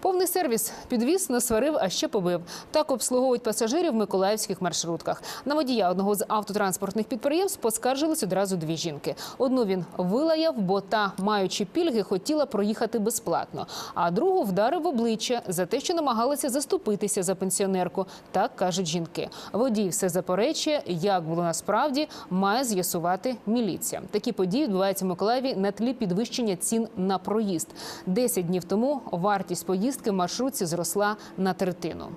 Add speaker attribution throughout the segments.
Speaker 1: Повний сервіс підвіз, насварив, а ще побив. Так обслуговують пасажирів в миколаївських маршрутках. На водія одного з автотранспортних підприємств поскаржились одразу дві жінки. Одну він вилаяв, бо та, маючи пільги, хотіла проїхати безплатно. А другу вдарив обличчя за те, що намагалася заступитися за пенсіонерку. Так кажуть жінки. Водій все заперечує. Як було насправді, має з'ясувати міліція. Такі події відбуваються в Миколаєві на тлі підвищення цін на проїзд. Десять днів тому вартість поїздки в маршрутці зросла на третину.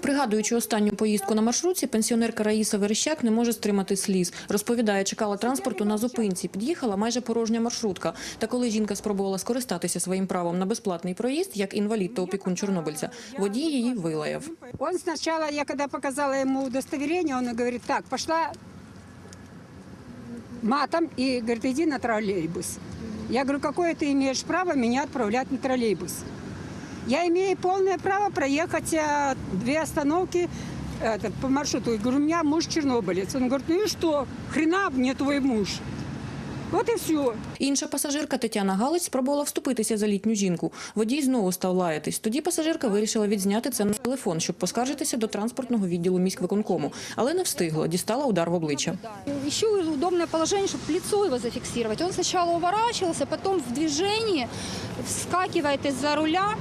Speaker 2: Пригадуючи останню поїздку на маршрутці, пенсіонерка Раїса Верещак не може стримати сліз. Розповідає, чекала транспорту на зупинці. Під'їхала майже порожня маршрутка. Та коли жінка спробувала скористатися своїм правом на безплатний проїзд, як інвалід та опікун чорнобильця, водій її вилаяв.
Speaker 3: Он сначала, я когда показала ему удостоверение, он говорит, так, пошла матом и говорит, иди на троллейбус. Я говорю, какое ты имеешь право меня отправлять на троллейбус? Я имею полное право проехать э, две остановки этот, по маршруту. Я говорю, у меня муж чернобылец. Он говорит, ну и что, хрена мне твой муж. Вот и все.
Speaker 2: Інша пасажирка Тетяна Галич спробувала вступитися за літню жінку. Водій знову став лаятись. Тоді пасажирка вирішила відзняти це на телефон, щоб поскаржитися до транспортного відділу міськвиконкому. Але не встигла, дістала удар в обличчя.
Speaker 4: Ищу удобное положение, чтобы лицо его зафиксировать. Он сначала уворачивался, потом в движении вскакивает из-за руля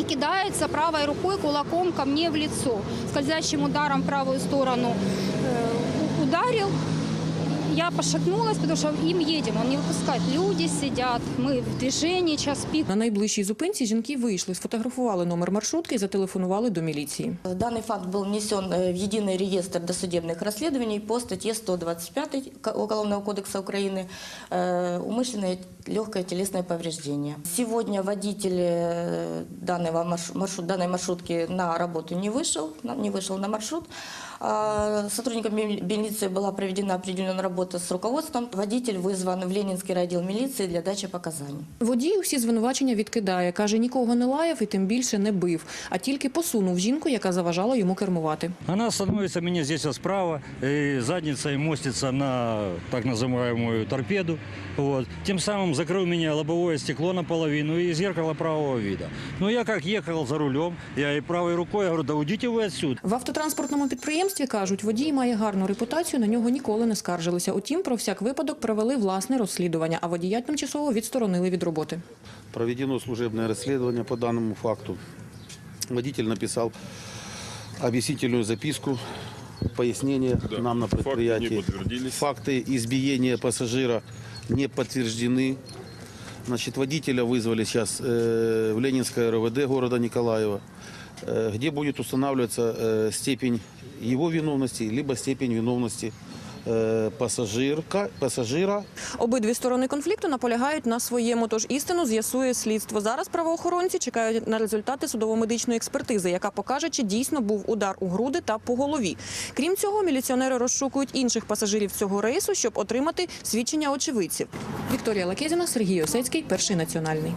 Speaker 4: и кидается правой рукой кулаком ко мне в лицо. Скользящим ударом в правую сторону э, ударил. Я пошатнулась, потому что им едем, он не выпускает. Люди сидят, мы в движении, час пик.
Speaker 2: На найближчій зупинці жінки вийшли, сфотографували номер маршрутки і зателефонували до міліції.
Speaker 5: Данный факт был внесен э, в единый реестр досудебных расследований по статье 125 Ко- Уголовного кодекса Украины э, «Умышленное легкое телесное повреждение». Сегодня водитель э, данного марш- маршрут, данной маршрутки на работу не вышел, на- не вышел на маршрут. А Сотрудникам мили- милиции была проведена определенная работа с руководством. Водитель вызван в Ленинский райотдел милиции для дачи показаний.
Speaker 2: Водій усі звинувачення відкидає. Каже, нікого не лаяв і тим більше не бив, а тільки посунув жінку, яка заважала йому кермувати.
Speaker 6: Она становится меня здесь вот справа, и задницей мостится на так называемую торпеду. Вот. Тем самым закрыл меня лобовое стекло наполовину и зеркало правого вида. Но я как ехал за рулем, я и правой рукой говорю, да уйдите вы отсюда.
Speaker 2: В автотранспортному підприємстві кажуть, водій має гарну репутацію, на нього ніколи не скаржилися. Утім, про всяк випадок провели власне розслідування, а водія тимчасово відсторонили від роботи.
Speaker 7: Проведено служебное расследование по данному факту. Водитель написал объяснительную записку, пояснение нам на
Speaker 8: факты не
Speaker 7: предприятии.
Speaker 8: подтвердились.
Speaker 7: Факты избиения пассажира не подтверждены. Значит, водителя вызвали сейчас э, в Ленинское РВД города Николаева, э, где будет устанавливаться э, степень его виновности, либо степень виновности э, пассажирка, пассажира
Speaker 2: Обидві сторони конфлікту наполягають на своєму, тож істину з'ясує слідство. Зараз правоохоронці чекають на результати судово-медичної експертизи, яка покаже, чи дійсно був удар у груди та по голові. Крім цього, міліціонери розшукують інших пасажирів цього рейсу, щоб отримати свідчення очевидців. Вікторія Лакезіна, Сергій Осецький, перший національний.